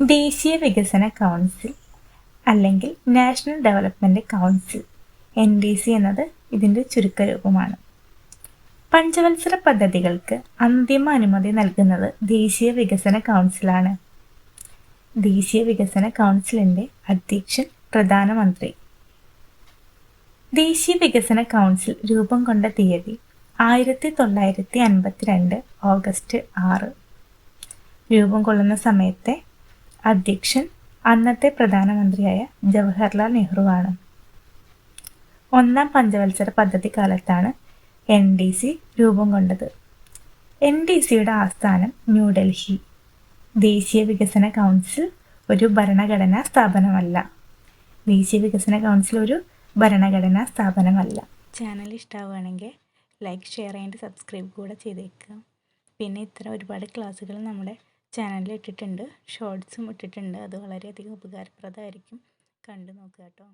ദേശീയ വികസന കൗൺസിൽ അല്ലെങ്കിൽ national development council N D C എന്നത് ഇതിന്റെ ചുരുക്കരൂപമാണ്. പഞ്ചവത്സര പദ്ധതികൾക്ക് അന്തിമ അനുമതി നൽകുന്നത് ദേശീയ വികസന കൗൺസിലാണ്. ദേശീയ വികസന കൗൺസിലിന്റെ അധ്യക്ഷൻ പ്രധാനമന്ത്രി ദേശീയ വികസന കൗൺസിൽ രൂപം കൊണ്ട തീയതി ആയിരത്തി തൊള്ളായിരത്തി അൻപത്തിരണ്ട് ഓഗസ്റ്റ് ആറ്. രൂപം കൊള്ളുന്ന സമയത്തെ അധ്യക്ഷൻ അന്നത്തെ പ്രധാനമന്ത്രിയായ ജവഹർലാൽ നെഹ്റുവാണ്. ഒന്നാം പഞ്ചവത്സര പദ്ധതി കാലത്താണ് എൻ ഡി സി രൂപം കൊണ്ടത്. എൻ ഡി സിയുടെ ആസ്ഥാനം ന്യൂഡൽഹി. ദേശീയ വികസന കൗൺസിൽ ഒരു ഭരണഘടനാ സ്ഥാപനമല്ല. ദേശീയ വികസന കൗൺസിൽ ഒരു ഭരണഘടനാ സ്ഥാപനമല്ല. ചാനൽ ഇഷ്ടമാവുകയാണെങ്കിൽ ലൈക്ക് ഷെയർ ചെയ്യേണ്ട സബ്സ്ക്രൈബ് കൂടെ ചെയ്തേക്കുക. പിന്നെ ഇത്തരം ഒരുപാട് ക്ലാസ്സുകൾ നമ്മുടെ ചാനലിൽ ഇട്ടിട്ടുണ്ട്. ഷോർട്സും ഇട്ടിട്ടുണ്ട്. അത് വളരെയധികം ഉപകാരപ്രദമായിരിക്കും. കണ്ടു നോക്കുക കേട്ടോ.